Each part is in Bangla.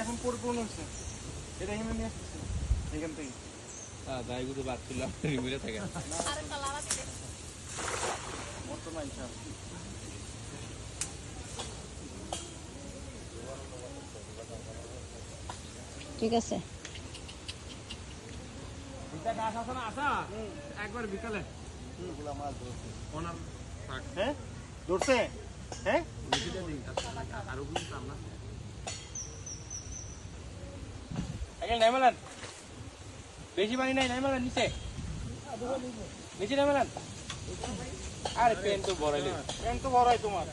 এখন পরিপূর্ণ হচ্ছে এটা এখানে নিয়ে আসতেছে এখান থেকে। দায়গুলো বাদ মিলে থাকে ঠিক আছে। বেশি পানি নাই নাই মেলান নিচে নিচে নাই মেলান আরে পেন তো বড়াইলে প্যান্ট তো বড়াই তোমার।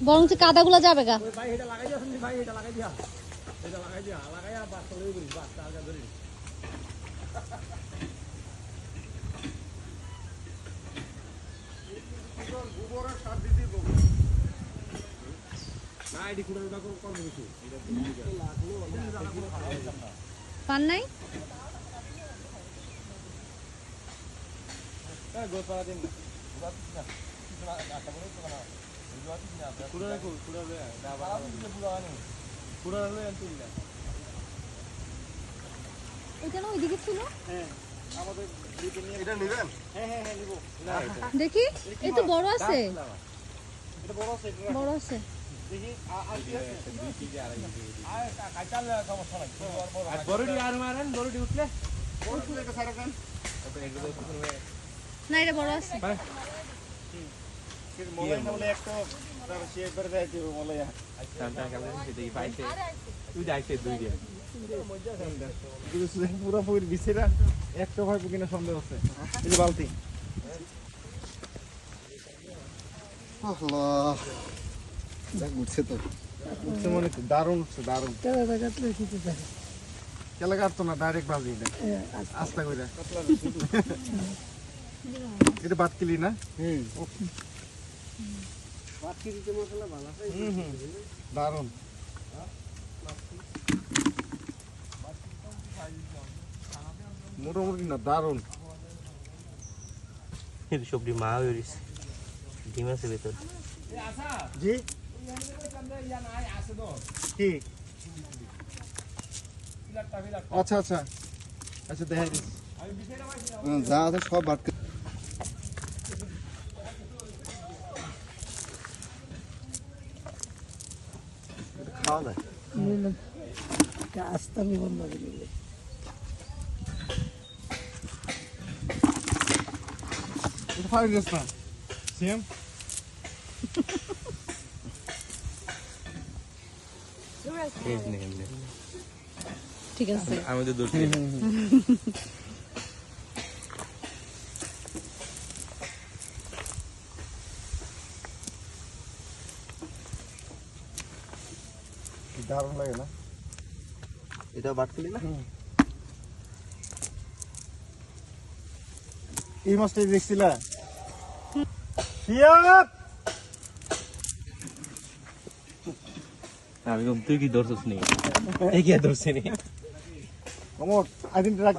বরং কাদাগুলো যাবে গা। ভাই এটা লাগাই দিয়া শুনলি ভাই এটা লাগাই দিয়া এটা লাগাই দিয়া লাগাই আর বাস চলে গেলি বাস টাকা ধরি না এটি কুড়া কুড়া করব কিছু পান নাই? দিন পুরো রাখো পুরো পুরো হলে তুললে এটা না ওইদিকে ছিল? হ্যাঁ আমাদের এটা নেবেন? হ্যাঁ হ্যাঁ হ্যাঁ নিবো দেখি এই তো বড় আছে। এটা বড় আছে। বড় আছে দেখি আর কি আছে বড়ডি আর মারেন বড়ডি উঠলে বড় এটা সারা কান না এটা বড় আছে। মোবাইল না একটা তার সে একবার দেয় দিব তুই যাইছে দুই দিয়ে পুরো পুরো বিছেরা একটা ভাই কিনা সন্দেহ আছে বালতি আল্লাহ তো উঠছে মনে হচ্ছে দারুণ উঠছে দারুণ কেলা কাটতো না ডাইরেক্ট বাজি এটা আস্তা করে এটা বাদ কিলি না হুম দারুণ। মোটামুটি না দারুণ। সবজি মা হয়ে ডিম আছে ভেতর। জি? কি? আচ্ছা আচ্ছা। আচ্ছা দেখা যা আছে সব বাদ খাওয়া যায় এটা ফাইভ ডেজ না সেম ঠিক আছে আমি তো দূর দারুণ লাগে না? এটা বাটকুলি না? এই মাছটাই দেখছিলা? আমি তুই কি ধরছিস নি? এই কি ধরছিস নি? কমর রাখ।